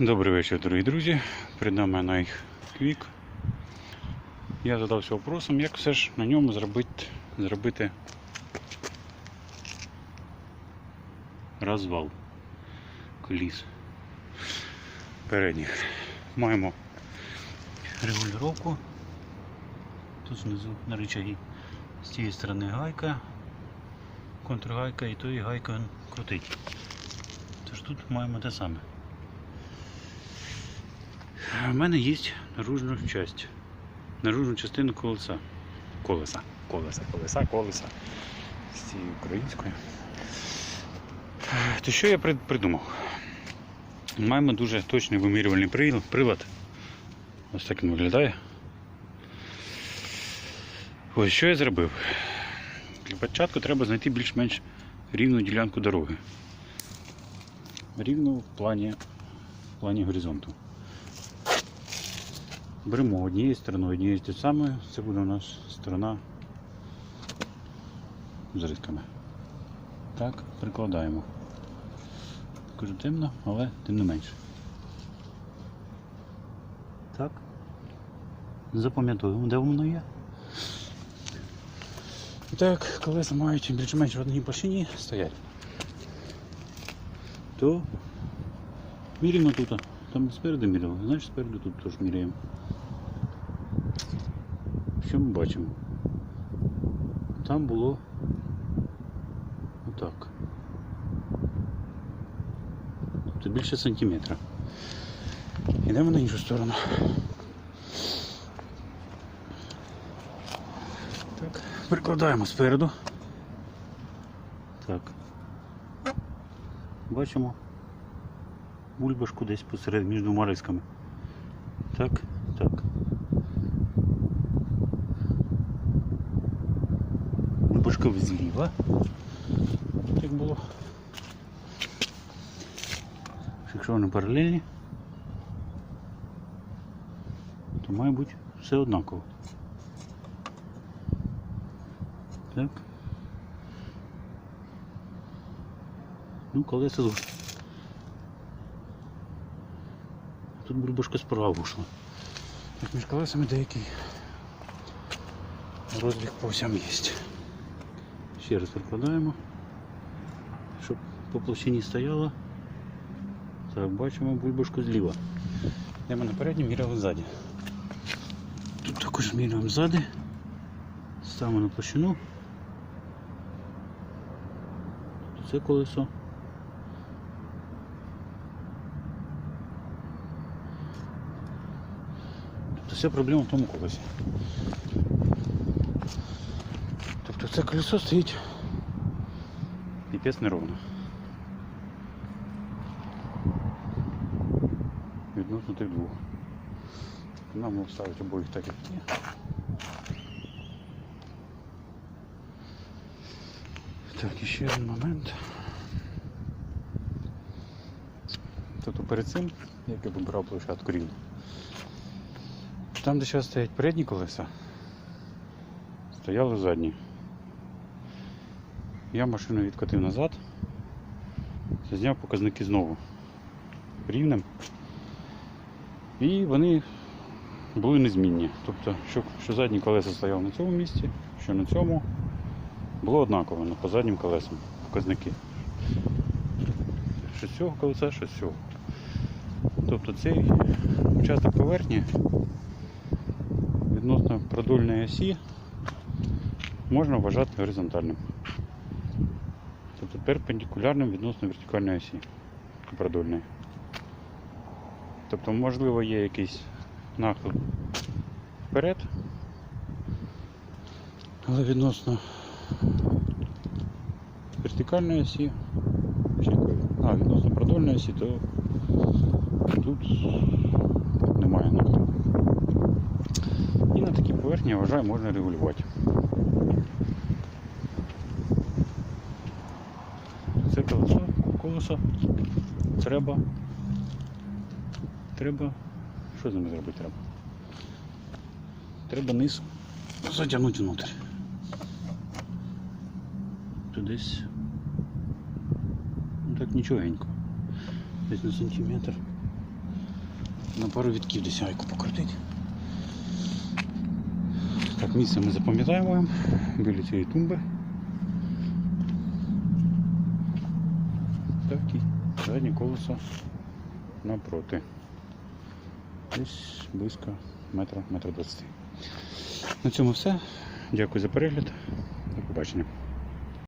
Добрий вечір, дорогі друзі. Перед нами Nike. Я задався вопросом, як все ж на ньому зробити, зробити розвал коліс передніх. Маємо регулювання. Тут знизу на рычагі. З цієї сторони гайка, контргайка і тої гайка крутить. Тож тут маємо те саме. У мене є наружна часть. Наружну частину колеса. Колеса. Колеса, колеса, колеса. З цією українською. То що я придумав? Маємо дуже точний вимірювальний прилад. Ось так він виглядає. Ось що я зробив. Для початку треба знайти більш-менш рівну ділянку дороги. Рівну в плані, в плані горизонту. Беремо однією стороною, однією тією самою. Це буде у нас сторона з рисками. Так, прикладаємо. Кажу темно, але тим не менше. Так. Запам'ятовуємо, де воно є. І так, колеса мають більш-менш в одній площині стоять. То міряємо тут. Там спереду міряли, значить спереду тут теж міряємо. Що ми бачимо? Там було отак. Тобто більше сантиметра. Йдемо на іншу сторону. Так, прикладаємо спереду. Так. Бачимо бульбашку десь посеред між двома рисками. Так, так. Бульбашка зліва. Як було. Якщо вони паралельні, то має бути все однаково. Так. Ну, колеса з Тут бульбашка справа вийшла. Між колесами деякий розбіг по всям є. Ще раз прикладаємо, щоб по площині стояло. Так, бачимо бульбашку зліва. Йдемо на передній, міряли ззаді. Тут також міряємо ззаді. Ставимо на площину. Це колесо. Тобто вся проблема в тому колесі. Тобто це колесо стоїть піпець неровно. Відносно тих двох. Нам можна ставити обоїх так як є. Так, ще один момент. Тобто перед цим, як я вибирав площадку рівно, там, де зараз стоять передні колеса, стояли задні. Я машину відкотив назад, зняв показники знову рівнем. І вони були незмінні. Тобто, що, що задні колеса стояли на цьому місці, що на цьому, було однаково по заднім колесам показники. Що з цього колеса, що з цього. Тобто цей участок поверхні відносно продольної осі можна вважати горизонтальним. Тобто перпендикулярним відносно вертикальної осі продольної. Тобто, можливо, є якийсь нахил вперед, але відносно вертикальної осі, а, відносно продольної осі, то тут немає нахилу. І на такій поверхні, я вважаю, можна регулювати. Це колесо, колесо треба Треба. Що з ними зробити треба? Треба низ затягнути внутрь. Тут десь. Ну так нічогенько. Десь на сантиметр. на пару відків десь гайку покрутити. Так, місце ми запам'ятаємо біля цієї тумби. Так і заднє колесо напроти. Десь близько метра, метра двадцяти. На цьому все. Дякую за перегляд. До побачення.